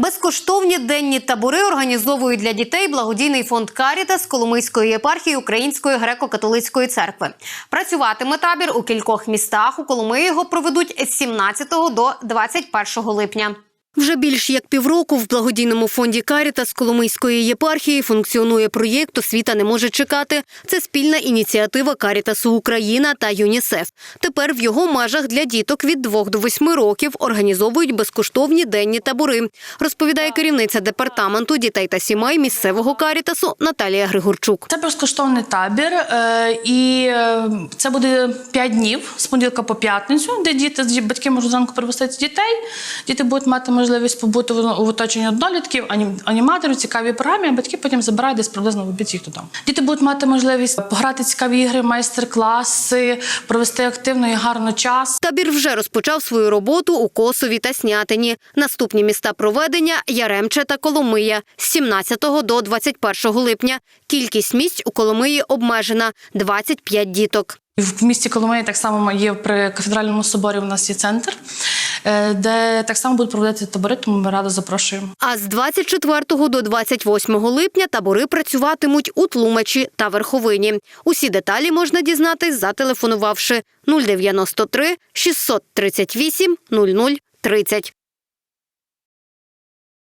Безкоштовні денні табори організовують для дітей благодійний фонд Карітас Коломийської єпархії Української греко-католицької церкви. Працюватиме табір у кількох містах. У Коломиї його проведуть з 17 до 21 липня. Вже більш як півроку в благодійному фонді Карітас Коломийської єпархії функціонує проєкт Освіта не може чекати. Це спільна ініціатива Карітасу Україна та ЮНІСЕФ. Тепер в його межах для діток від 2 до 8 років організовують безкоштовні денні табори. Розповідає керівниця департаменту дітей та сімей місцевого Карітасу Наталія Григорчук. Це безкоштовний табір, е, і е, це буде 5 днів з понеділка по п'ятницю, де діти батьки можуть зранку привезти дітей. Діти будуть мати можливість побути в оточенні однолітків, анім- аніматорів, цікаві програмі, а батьки потім забирають десь приблизно в обід їх додому. Діти будуть мати можливість пограти цікаві ігри, майстер-класи, провести активно і гарно час. Табір вже розпочав свою роботу у Косові та Снятині. Наступні міста проведення Яремче та Коломия з 17 до 21 липня. Кількість місць у Коломиї обмежена 25 діток. В місті Коломиї так само є при кафедральному соборі. У нас є центр, де так само будуть проводити табори, тому ми радо запрошуємо. А з 24 до 28 липня табори працюватимуть у Тлумачі та Верховині. Усі деталі можна дізнатись, зателефонувавши 093 638 00 30.